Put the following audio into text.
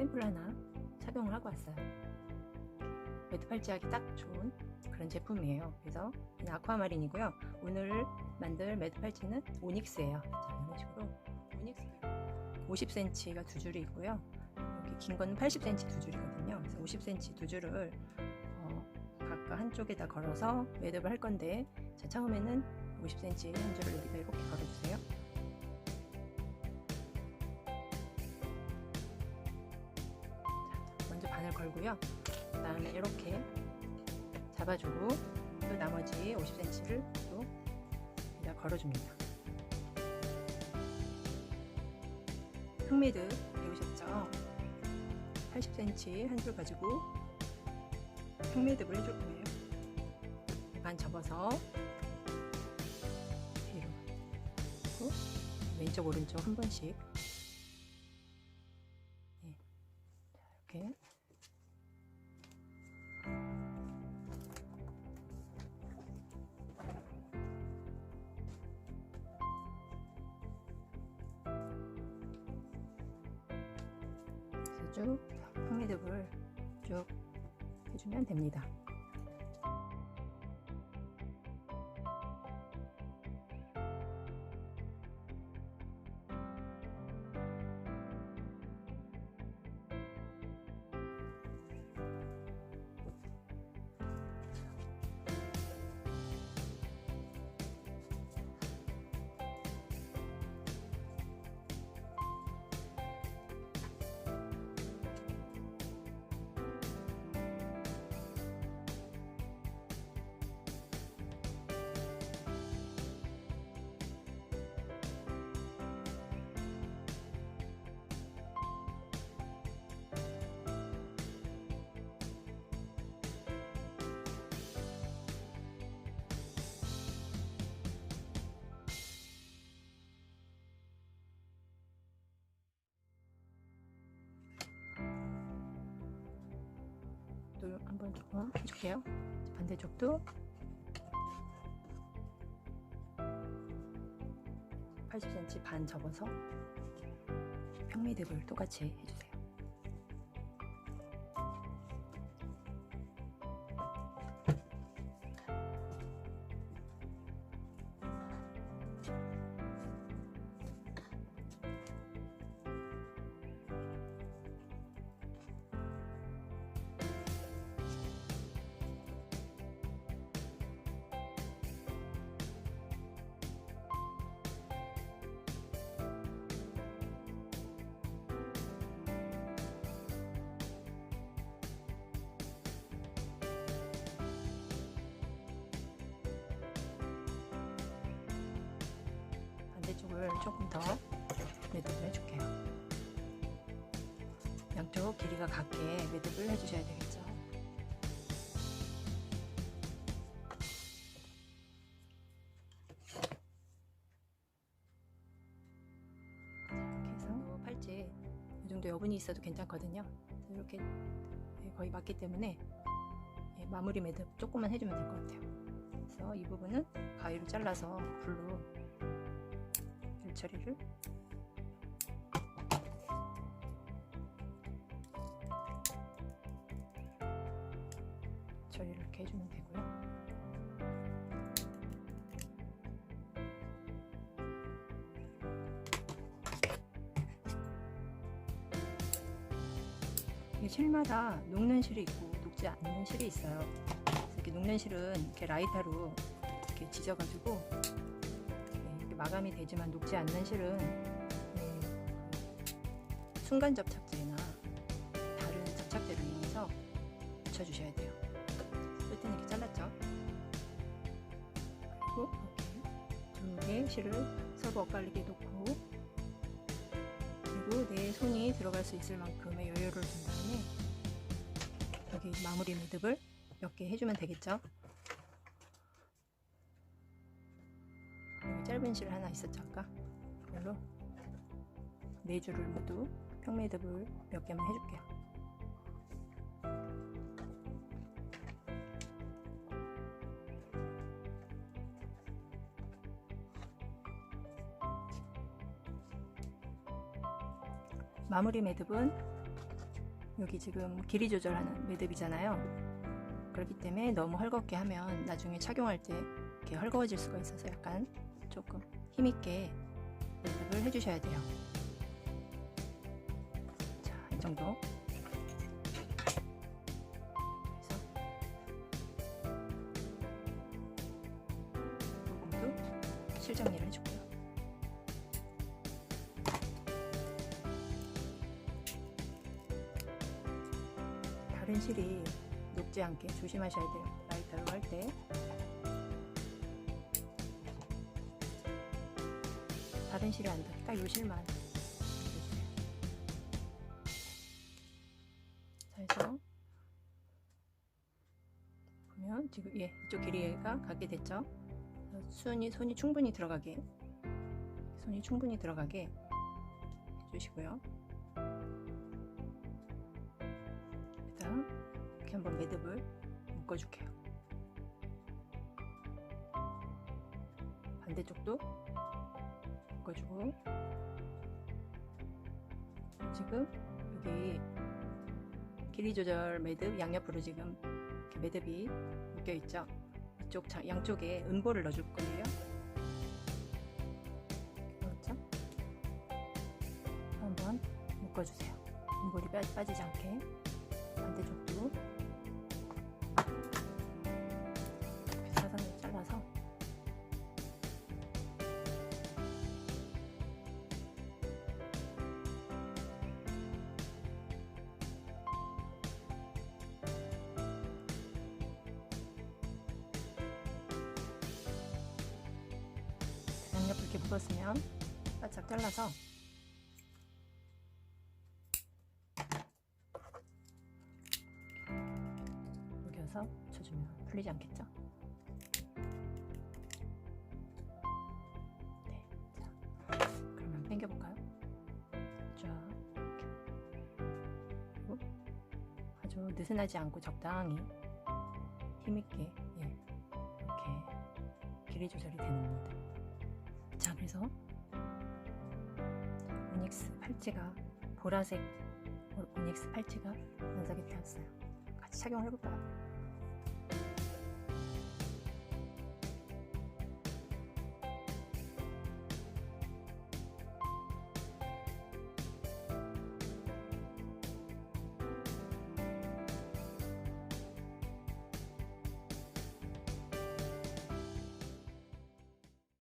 샘플 하나 착용을 하고 왔어요. 매트 팔찌하기 딱 좋은 그런 제품이에요. 그래서 아쿠아마린이고요. 오늘 만들 매트 팔찌는 오닉스예요. 자, 이런 식으로 오닉스 50cm가 두 줄이 있고요. 이렇게 긴 거는 80cm 두 줄이거든요. 그래서 50cm 두 줄을 어, 각각 한쪽에다 걸어서 매듭을 할 건데 자, 처음에는 50cm 한 줄을 여기다 이렇게 걸어주세요. 걸고요. 그 다음에 이렇게 잡아주고 또 나머지 50cm를 또 여기다 걸어줍니다. 흑매드 배우셨죠? 80cm 한 줄 가지고 흑매듭을 해줄 거예요. 반 접어서 뒤로 그리고 왼쪽 오른쪽 한 번씩 쭉 흑매듭을 쭉 해주면 됩니다. 또 한번 더 해줄게요. 반대쪽도 80cm 반 접어서 평미듭을 똑같이 해주세요. 반대쪽을 조금 더 매듭을 해줄게요. 양쪽 길이가 같게 매듭을 해주셔야 되겠죠. 자, 이렇게 해서 팔찌 이 정도 여분이 있어도 괜찮거든요. 이렇게 네, 거의 맞기 때문에 예, 마무리 매듭 조금만 해주면 될 것 같아요. 그래서 이 부분은 가위로 잘라서 불로 일 처리를 처리를 이렇게 해주면 되고요. 실마다 녹는 실이 있고 녹지 않는 실이 있어요. 이렇게 녹는 실은 이렇게 라이터로 이렇게 지져가지고 마감이 되지만 녹지 않는 실은 네, 그 순간 접착제나 다른 접착제를 이용해서 붙여주셔야 돼요. 끝은 이렇게 잘랐죠. 그리고 이렇게 두 개의 실을 서로 엇갈리게 놓고 그리고 내 손이 들어갈 수 있을 만큼의 여유를 준 다음에 여기 마무리 매듭을 몇 개 해주면 되겠죠. 짧은 실 하나 있었죠 아까 그걸로 네 줄을 모두 평매듭을 몇 개만 해줄게요. 마무리 매듭은 여기 지금 길이 조절하는 매듭이잖아요. 그렇기 때문에 너무 헐겁게 하면 나중에 착용할 때 이렇게 헐거워질 수가 있어서 약간 조금 힘있게 매듭을 해주셔야 돼요. 자, 이 정도. 요금도 실정리를 해주고요. 다른 실이 녹지 않게 조심하셔야 돼요. 라이터로 할 때. 다른 실이 안 닿게 딱요 실만 해주세요. 자, 해서 보면 지금 예 이쪽 길이가 갖게 됐죠. 손이 손이 충분히 들어가게 손이 충분히 들어가게 해주시고요. 그다음 이렇게 한번 매듭을 묶어줄게요. 반대쪽도 묶어주고 지금 여기 길이 조절 매듭 양옆으로 지금 매듭이 묶여 있죠. 이쪽 자- 양쪽에 음보를 넣어줄 거예요. 그렇죠? 한번 묶어주세요. 빠, 빠지지 않게 반대쪽도 양옆을 이렇게 묶었으면 바짝 잘라서 녹여서 붙여주면 풀리지 않겠죠? 네, 자, 그러면 당겨볼까요? 쫙 그리고 아주 느슨하지 않고 적당히 힘있게 예, 이렇게 길이 조절이 되는 겁니다. 자, 그래서 오닉스 팔찌가 보라색 오닉스 팔찌가 완성이 되었어요. 같이 착용을 해볼까요?